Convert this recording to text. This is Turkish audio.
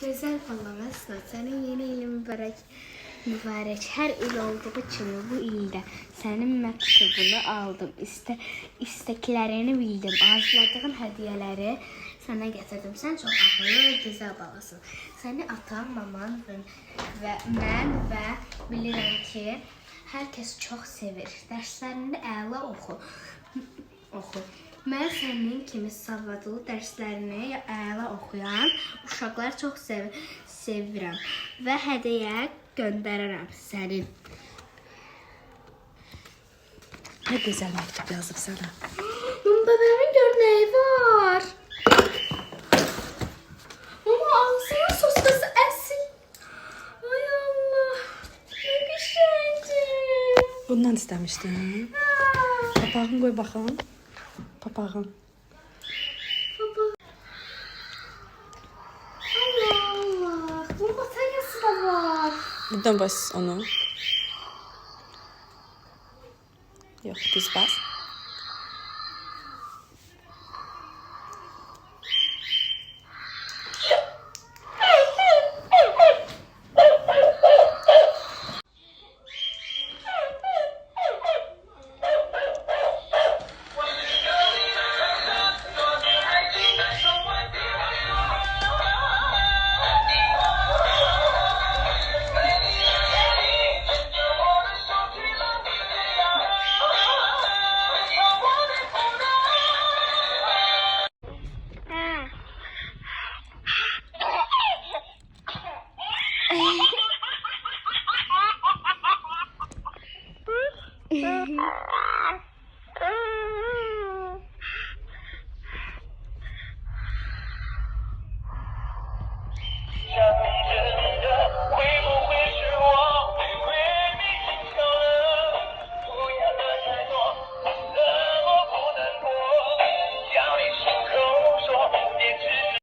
Güzel falan Esnaf. Senin yeni ilin mübarek. Mübarek. Her il olduğu kimi bu ildə sənin məktubunu aldım. İste, isteklərini bildim. Arzuladığın hədiyyələri sənə gətirdim. Sən çox ağıllı və gözəl balasın. Səni atam, maman və mən və bilirəm ki, hər kəs çox sevir. Dərslərində əla oxu. Oxu. Mən sənin kimi savadlı dərslərini əla oxuyan uşaqlar çox sev sevirəm və hədiyyə göndərərəm sənin. Ne güzel mektup yazıp sana. Bunda benim gör nəyi var? Ama ağzının soskası əsil. Ay Allah. Ne güzeldir. Bundan istemiştin. Papağın koy bakalım. Allah. Bunun bataryası da var. Buradan bas onu. Yok düz bas.